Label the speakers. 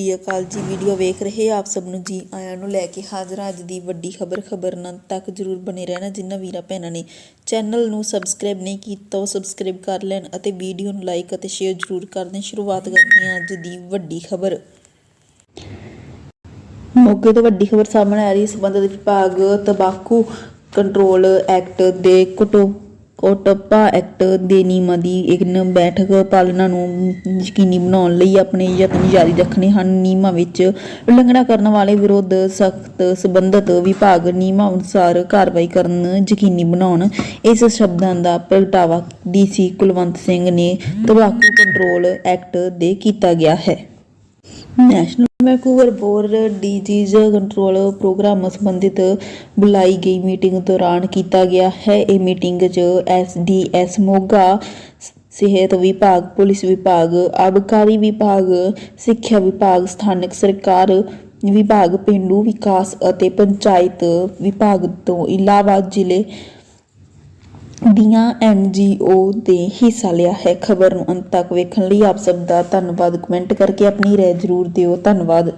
Speaker 1: ਸ੍ਰੀ ਅਕਾਲ ਜੀ ਵੀਡੀਓ ਵੇਖ ਰਹੇ ਆਪ ਸਭ ਨੂੰ ਜੀ ਆਇਆਂ ਨੂੰ ਲੈ ਕੇ ਹਾਜ਼ਰ ਅੱਜ ਦੀ ਵੱਡੀ ਖਬਰ ਖਬਰ ਨਾਲ ਤੱਕ ਜਰੂਰ ਬਨੇ ਰਹਿਣਾ ਜਿਨ੍ਹਾਂ ਵੀਰਾਂ ਭੈਣਾਂ ਨੇ। ਚੈਨਲ ਨੂੰ ਸਬਸਕ੍ਰਾਈਬ ਨਹੀਂ ਕੀਤਾ ਉਹ ਸਬਸਕ੍ਰਾਈਬ ਕਰ ਲੈਣ ਅਤੇ ਵੀਡੀਓ ਨੂੰ ਲਾਈਕ ਅਤੇ ਸ਼ੇਅਰ ਜਰੂਰ ਕਰ ਦੇਣ ਸ਼ੁਰੂਆਤ ਕਰਦੇ ਹਾਂ ਅੱਜ ਦੀ ਵੱਡੀ ਖਬਰ। ਮੋਗੇ ਤੋਂ ਵੱਡੀ ਖਬਰ ਸਾਹਮਣੇ ਆ ਰਹੀ ਹੈ। ਸੰਬੰਧਿਤ ਵਿਭਾਗ ਤੰਬਾਕੂ ਕੰਟਰੋਲ ਐਕਟ ਦੇ ਕੁਟੋ ਕੋਟਪਾ ਐਕਟ ਦੇ ਨਿਯਮਾਂ ਦੀ ਇੱਕ ਬੈਠਕ ਪਾਲਣਾ ਨੂੰ ਯਕੀਨੀ ਬਣਾਉਣ ਲਈ ਆਪਣੇ ਯਤਨ ਜਾਰੀ ਰੱਖਣੇ ਹਨ। ਨਿਯਮਾਂ ਵਿੱਚ ਉਲੰਘਣਾ ਕਰਨ ਵਾਲੇ ਵਿਰੁੱਧ ਸਖਤ ਸੰਬੰਧਿਤ ਵਿਭਾਗ ਨਿਯਮਾਂ ਅਨੁਸਾਰ ਕਾਰਵਾਈ ਕਰਨ ਯਕੀਨੀ ਬਣਾਉਣ। ਇਸ ਸ਼ਬਦਾਂ ਦਾ ਪ੍ਰਗਟਾਵਾ ਡੀਸੀ ਕੁਲਵੰਤ ਸਿੰਘ ਨੇ ਤੰਬਾਕੂ ਕੰਟਰੋਲ ਐਕਟ ਦੇ ਕੀਤਾ ਗਿਆ ਹੈ। National vector borne disease control programme ਸੰਬੰਧਿਤ ਬੁਲਾਈ ਗਈ ਮੀਟਿੰਗ ਦੌਰਾਨ ਕੀਤਾ ਗਿਆ ਹੈ। ਇਹ ਮੀਟਿੰਗ 'ਚ ਐਸਡੀਐਸ ਮੋਗਾ, ਸਿਹਤ ਵਿਭਾਗ, ਪੁਲਿਸ ਵਿਭਾਗ, ਆਬਕਾਰੀ ਵਿਭਾਗ, ਸਿੱਖਿਆ ਵਿਭਾਗ, ਸਥਾਨਕ ਸਰਕਾਰ ਵਿਭਾਗ, ਪਿੰਡੂ ਵਿਕਾਸ ਅਤੇ ਪੰਚਾਇਤ ਵਿਭਾਗ ਤੋਂ ਇਲਾਵਾ ਜ਼ਿਲ੍ਹੇ ਦੀਆਂ ਐੱਨ ਜੀ ਓ ਦੇ ਹਿੱਸਾ ਲਿਆ ਹੈ। ਖਬਰ ਨੂੰ ਅੰਤ ਤੱਕ ਵੇਖਣ ਲਈ ਆਪ ਸਭ ਦਾ ਧੰਨਵਾਦ। ਕਮੈਂਟ ਕਰਕੇ ਆਪਣੀ ਰਾਏ ਜ਼ਰੂਰ ਦਿਓ। ਧੰਨਵਾਦ।